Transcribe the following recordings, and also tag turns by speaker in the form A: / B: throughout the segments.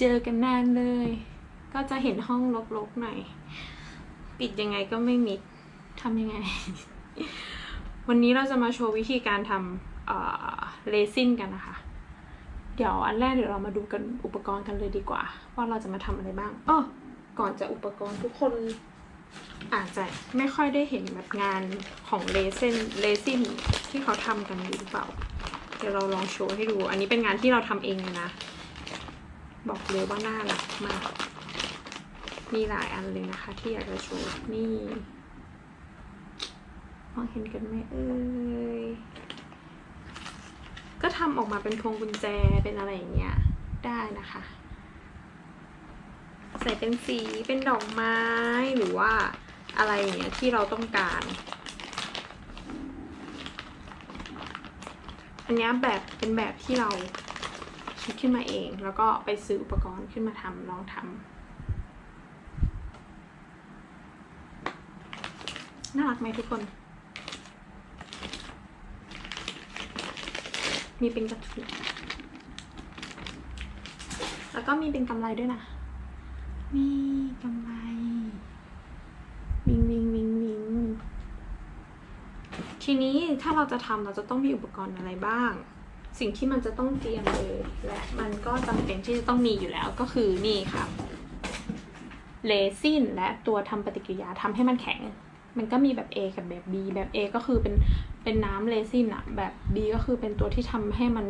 A: เจอกันนานเลย ก็จะเห็นห้องรกๆหน่อย ปิดยังไงก็ไม่มิดทำยังไง วันนี้เราจะมาโชว์วิธีการทำเอ่อเลซินกันนะคะ เดี๋ยวอันแรกเดี๋ยวเรามาดูกันอุปกรณ์กันเลยดีกว่า ว่าเราจะมาทำอะไรบ้างอ้อก่อนจะอุปกรณ์ทุกคนอาจจะไม่ค่อยได้เห็นแบบงานของเลเซนเลซินที่เขาทำกันอยู่หรือเปล่า เดี๋ยวเราลองโชว์ให้ดู อันนี้เป็นงานที่เราทำเองเลยนะ บอกเลยว่าน่ารักมาก มีหลายอันเลยนะคะ ที่อยากจะโชว์นี่มองเห็นกันไหมเอ่ยก็ทำออกมาเป็นพวงกุญแจเป็นอะไรอย่างเงี้ยได้นะคะ ใส่เป็นสีเป็นดอกไม้หรือว่าอะไรอย่างเงี้ยที่เราต้องการ อันนี้แบบเป็นแบบที่เรา คิดขึ้นมาเอง แล้วก็ไปซื้ออุปกรณ์ขึ้นมาทำลองทำน่ารักไหมทุกคน มีเป็นกระถุงแล้วก็มีเป็นกำไรด้วยนะมีกำไรวิงวิงวิงวิงทีนี้ถ้าเราจะทำเราจะต้องมีอุปกรณ์อะไรบ้าง สิ่งที่มันจะต้องเตรียมเลยและมันก็จำเป็นที่จะต้องมีอยู่แล้วก็คือนี่ค่ะเลซินและตัวทำปฏิกิริยาทำให้มันแข็ง มันก็มีแบบ A กับแบบ B แบบ A ก็คือเป็นเป็นน้ำเลซินอะแบบ B ก็คือเป็นตัวที่ทำให้มัน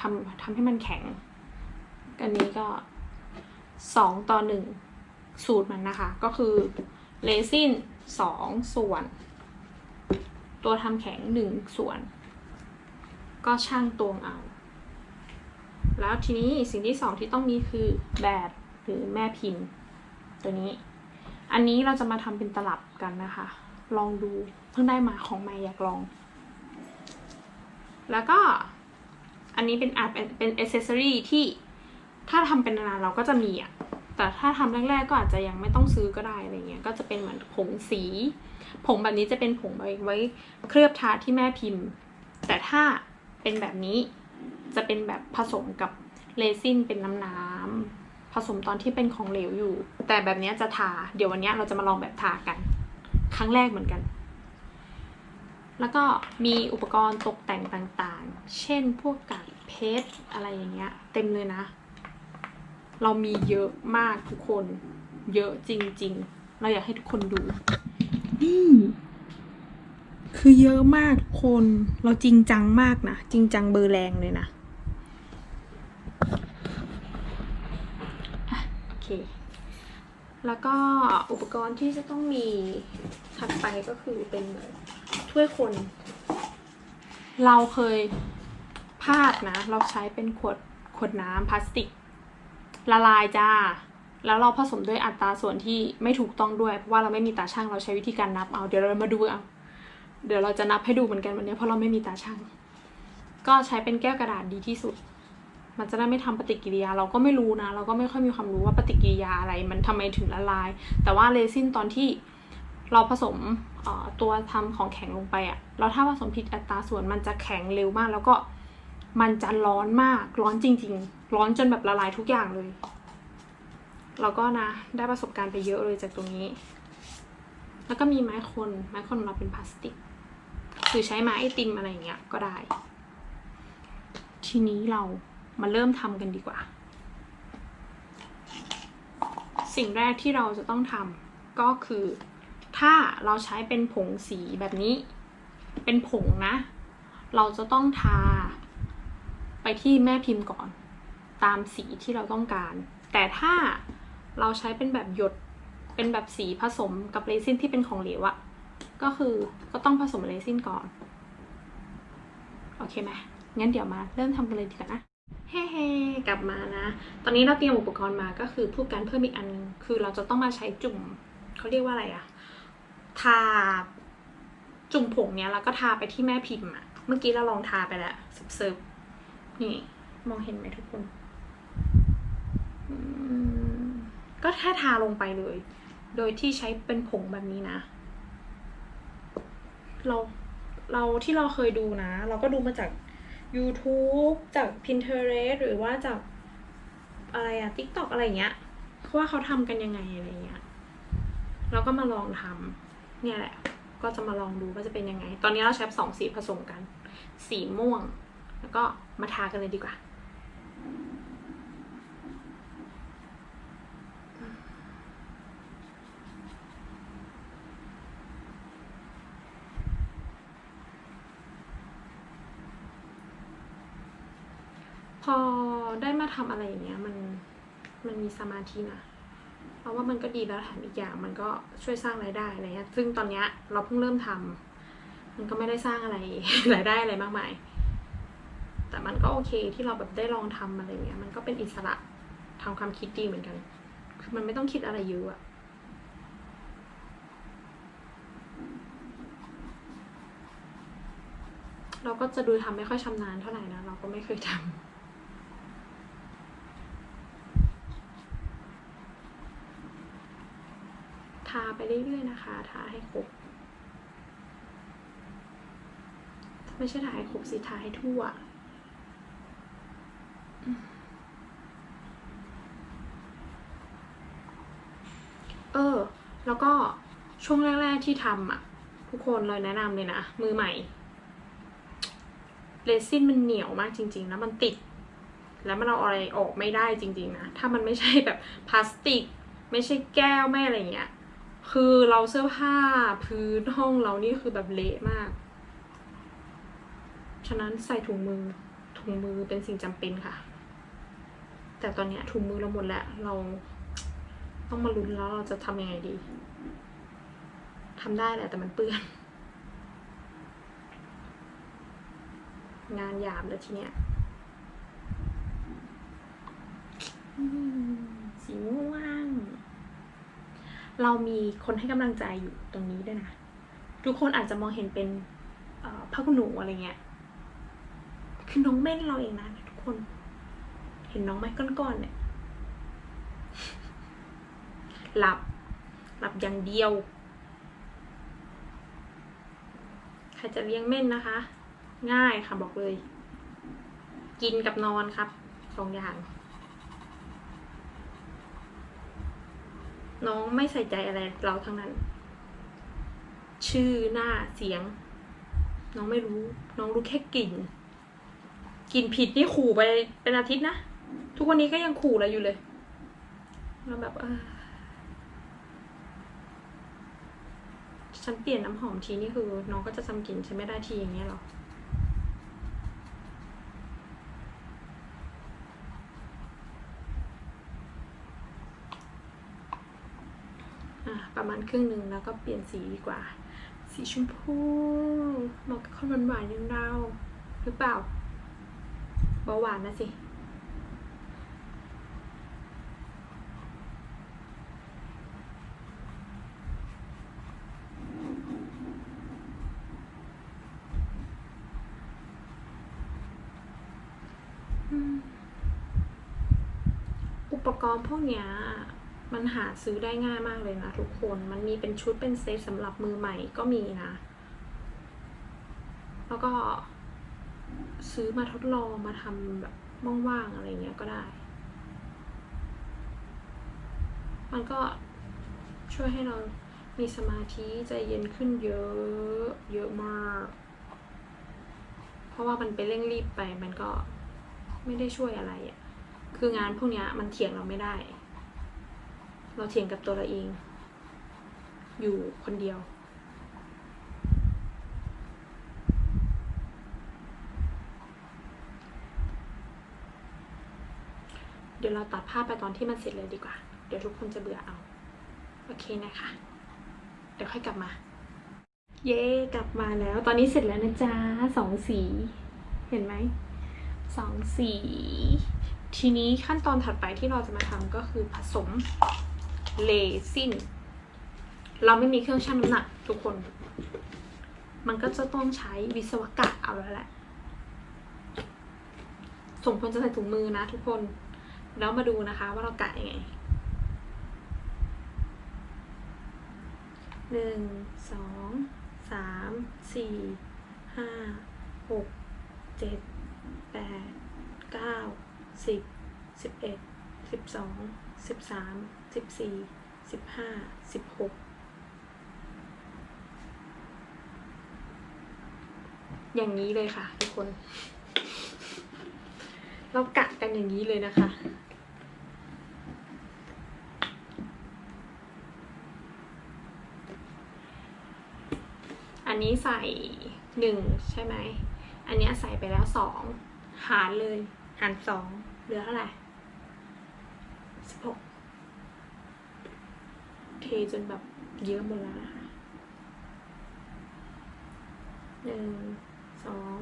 A: ทำทำให้มันแข็งอันนี้ก็สองต่อหนึ่งสูตรมันนะคะ ก็คือเลซินสองส่วน ตัวทำแข็งหนึ่งส่วน ก็ช่างตวงเอา แล้วทีนี้สิ่งที่สองที่ต้องมีคือแบบหรือแม่พิมพ์ ตัวนี้ อันนี้เราจะมาทำเป็นตลับกันนะคะ ลองดูเพิ่งได้มาของใหม่อยากลอง แล้วก็อันนี้เป็นอาจเป็นเป็นอ c เซอรี่ที่ถ้าทำเป็นนานเราก็จะมีอะแต่ถ้าทำแรกๆก็อาจจะยังไม่ต้องซื้อก็ได้อะไรเงี้ย ก็จะเป็นเหมือนผงสี ผงแบบนี้จะเป็นผงไว้ไว้เคลือบทาที่แม่พิมพ์ แต่ถ้า เป็นแบบนี้จะเป็นแบบผสมกับเรซินเป็นน้ำน้ำๆผสมตอนที่เป็นของเหลวอยู่ แต่แบบนี้จะทา เดี๋ยววันนี้เราจะมาลองแบบทากัน ครั้งแรกเหมือนกัน แล้วก็มีอุปกรณ์ตกแต่งต่างๆ เช่นพวกกากเพชรอะไรอย่างเงี้ย เต็มเลยนะ เรามีเยอะมากทุกคน เยอะจริง ๆ เราอยากให้ทุกคนดูนี่ คือเยอะมากคน เราจริงจังมากนะ จริงจังเบอร์แรงเลยนะอะโอเค แล้วก็อุปกรณ์ที่จะต้องมีถัดไปก็คือเป็นถ้วยคน เราเคยพลาดนะ เราใช้เป็นขวดขวดน้ำพลาสติก ละลายจ้า แล้วเราผสมด้วยอัตราส่วนที่ไม่ถูกต้องด้วย เพราะว่าเราไม่มีตาช่างเราใช้วิธีการนับเอา เดี๋ยวเรามาดูเอา เดี๋ยวเราจะนับให้ดูเหมือนกันวันนี้เพราะเราไม่มีตาช่าง ก็ใช้เป็นแก้วกระดาษดีที่สุด มันจะได้ไม่ทำปฏิกิริยา เราก็ไม่รู้นะ เราก็ไม่ค่อยมีความรู้ว่าปฏิกิริยาอะไร มันทำไมถึงละลาย แต่ว่าเรซินตอนที่เราผสมตัวทำของแข็งลงไปอะเราถ้าผสมผิดอัตราส่วนมันจะแข็งเร็วมาก แล้วก็มันจะร้อนมาก ร้อนจริง ๆ ร้อนจนแบบละลายทุกอย่างเลยเราก็นะ ได้ประสบการณ์ไปเยอะเลยจากตรงนี้ แล้วก็มีไม้คน ไม้คนของเราเป็นพลาสติก คือใช้ไม้ไอติมอะไรอย่างเงี้ยก็ได้ ทีนี้เรามาเริ่มทำกันดีกว่า สิ่งแรกที่เราจะต้องทำก็คือ ถ้าเราใช้เป็นผงสีแบบนี้ เป็นผงนะ เราจะต้องทาไปที่แม่พิมพ์ก่อน ตามสีที่เราต้องการ แต่ถ้าเราใช้เป็นแบบหยดเป็นแบบสีผสมกับเรซินที่เป็นของเหลวอะ ก็คือก็ต้องผสมเรซินก่อน โอเคไหมงั้นเดี๋ยวมาเริ่มทำกันเลยดีกว่านะ เฮ้เฮกลับมานะ ตอนนี้เราเตรียมอุปกรณ์มาก็คือพูดกันเพิ่มอีกอันนึงคือเราจะต้องมาใช้จุ่มเขาเรียกว่าอะไรอะทาจุ่มผงเนี้ยแล้วก็ทาไปที่แม่พิมพ์อะเมื่อกี้เราลองทาไปแล้วเซิร์ฟนี่มองเห็นไหมทุกคนก็แค่ทาลงไปเลย โดยที่ใช้เป็นผงแบบนี้นะ เราเราที่เราเคยดูนะ เราก็ดูมาจาก YouTube จาก Pinterest หรือว่าจากอะไรอะ TikTok อะไรเงี้ยว่าเขาทำกันยังไงอะไรเงี้ยแล้วก็มาลองทำเนี่ยแหละ ก็จะมาลองดูว่าจะเป็นยังไง ตอนนี้เราใช้สองสีผสมกัน สีม่วง แล้วก็มาทากันเลยดีกว่า พอได้มาทำอะไรอย่างเงี้ยมันมันมีสมาธินะเพราะว่ามันก็ดีแล้วแถมอีกอย่างมันก็ช่วยสร้างรายได้อะไรเงี้ยซึ่งตอนเนี้ยเราเพิ่งเริ่มทำมันก็ไม่ได้สร้างอะไรรายได้อะไรมากมาย แต่มันก็โอเคที่เราแบบได้ลองทำอะไรเงี้ยมันก็เป็นอิสระทางความคิดดีเหมือนกันคือมันไม่ต้องคิดอะไรเยอะอะเราก็จะดูทำไม่ค่อยชำนาญเท่าไหร่นะ เราก็ไม่เคยทำาไปเรื่อยๆนะคะ ทาให้ครบ ไม่ใช่ทาให้ครบสิทาให้ทั่ว เออ แล้วก็ช่วงแรก ๆ ที่ทำอะ ทุกคนเลยแนะนำเลยนะ มือใหม่ เรซินมันเหนียวมากจริง ๆ แล้วมันติด แล้วมันเอาอะไรออกไม่ได้จริง ๆ นะ ถ้ามันไม่ใช่แบบพลาสติก ไม่ใช่แก้ว ไม่อะไรเงี้ย คือเราเสื้อผ้าพื้นห้องเรานี่คือแบบเละมาก ฉะนั้นใส่ถุงมือถุงมือเป็นสิ่งจำเป็นค่ะ แต่ตอนเนี้ยถุงมือเราหมดแล้ว เราต้องมาลุ้นแล้วเราจะทำยังไงดีทำได้แหละแต่มันเปื้อน งานหยาบเลยทีเนี้ยอืมสีม่วง เรามีคนให้กำลังใจอยู่ตรงนี้ด้วยนะ ทุกคนอาจจะมองเห็นเป็นเอ่อผ้าขนหนูอะไรเงี้ย คือน้องเม่นเราเองนะทุกคน เห็นน้องไหมก้อนๆเนี่ยหลับ หลับอย่างเดียว ใครจะเลี้ยงเม่นนะคะ ง่ายค่ะบอกเลย กินกับนอนครับสองอย่าง น้องไม่ใส่ใจอะไรเราทั้งนั้น ชื่อหน้าเสียง น้องไม่รู้ น้องรู้แค่กลิ่นกลิ่นผิดนี่ขู่ไปเป็นอาทิตย์นะ ทุกวันนี้ก็ยังขู่เราอยู่เลยเราแบบเออฉันเปลี่ยนน้ำหอมทีนี่คือ น้องก็จะจำกลิ่นฉันไม่ได้ทีอย่างเงี้ยหรอ ประมาณครึ่งหนึ่งแล้วก็เปลี่ยนสีดีกว่า สีชมพูเหมาะกับคนหวานๆอย่างเราหรือเปล่าเบาหวานนะสิอุปกรณ์พวกเนี้ย มันหาซื้อได้ง่ายมากเลยนะทุกคน มันมีเป็นชุดเป็นเซตสำหรับมือใหม่ก็มีนะ แล้วก็ซื้อมาทดลองมาทำแบบว่างๆอะไรเงี้ยก็ได้ มันก็ช่วยให้เรามีสมาธิใจเย็นขึ้นเยอะ เยอะมาก เพราะว่ามันไปเร่งรีบไปมันก็ไม่ได้ช่วยอะไรอะ่ะ คืองานพวกนี้มันเถียงเราไม่ได้ เราเถียงกับตัวเราเอง อยู่คนเดียว เดี๋ยวเราตัดภาพไปตอนที่มันเสร็จเลยดีกว่า เดี๋ยวทุกคนจะเบื่อเอา โอเคนะคะ เดี๋ยวค่อยกลับมา เย้กลับมาแล้ว ตอนนี้เสร็จแล้วนะจ๊ะสองสี เห็นไหมสองสี ทีนี้ขั้นตอนถัดไปที่เราจะมาทำก็คือผสม เลซินเราไม่มีเครื่องชั่งน้ำหนักทุกคน มันก็จะต้องใช้วิศวกะเอาแล้วแหละสมควรจะใส่ถุงมือนะทุกคน แล้วมาดูนะคะว่าเรากะยังไงหนึ่งสองสามสี่ห้าหกเจ็ดแแปดเก้าสิบสิบเอ็ด สิบสองสิบสามสิบสี่สิบห้าสิบหกอย่างนี้เลยค่ะ ทุกคน เรากะกันอย่างนี้เลยนะคะอันนี้ใส่หนึ่งใช่ไหม อันนี้ใส่ไปแล้วสองหารเลย หารสองเหลือเท่าไหร่สิบหก เทจนแบบเยอะหมดแล้วนะคะหนึ่งสอง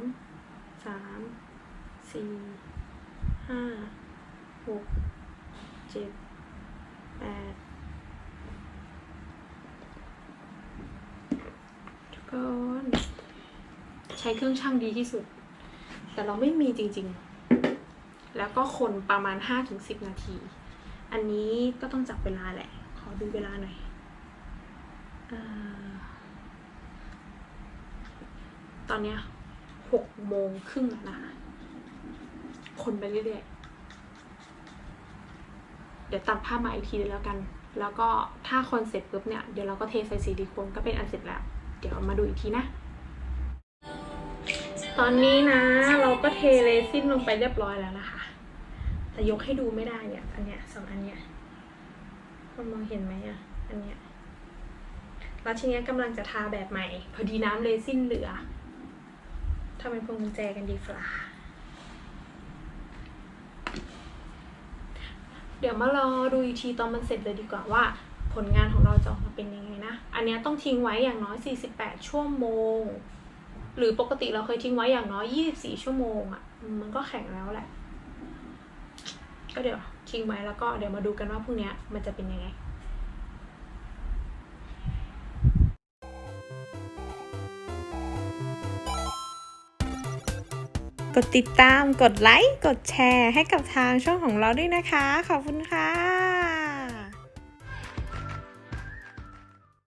A: สามสี่ห้าหกเจ็ดแปดทุกคนใช้เครื่องช่างดีที่สุด แต่เราไม่มีจริงๆ แล้วก็คนประมาณ 5-10 นาที อันนี้ก็ต้องจับเวลาแหละ ดูเวลาหน่อยอตอนเนี้ยหกโมงครึ่งแล้วนะ คนไปเรื่อยๆ เดี๋ยวตัดผ้ามาอีกทีแล้วกัน แล้วก็ถ้าคนเสร็จปุ๊บเนี่ย เดี๋ยวเราก็เทใส่ซิลิโคนก็เป็นอันเสร็จแล้ว เดี๋ยวมาดูอีกทีนะ ตอนนี้นะ เราก็เทเรซินลงไปเรียบร้อยแล้วนะคะ แต่ยกให้ดูไม่ได้เนี่ย อันเนี้ยสองอันเนี้ย คนมองเห็นไหมอะ อันเนี้ย แล้วทีเนี้ยกำลังจะทาแบบใหม่ พอดีน้ำเรซินเหลือทำเป็นพวงกุญแจกันดีฟ้าเดี๋ยวมารอดูอีกทีตอนมันเสร็จเลยดีกว่าว่าผลงานของเราจะออกมาเป็นยังไงนะ อันเนี้ยต้องทิ้งไว้อย่างน้อย 48 ชั่วโมง หรือปกติเราเคยทิ้งไว้อย่างน้อย 24 ชั่วโมงอะ่ะ มันก็แข็งแล้วแหละ ก็เดี๋ยวทิ้งไว้แล้วก็เดี๋ยวมาดูกันว่าพรุ่งนี้มันจะเป็นยังไง
B: กดติดตาม กดไลค์ กดแชร์ให้กับทางช่องของเราด้วยนะคะ ขอบคุณค่ะ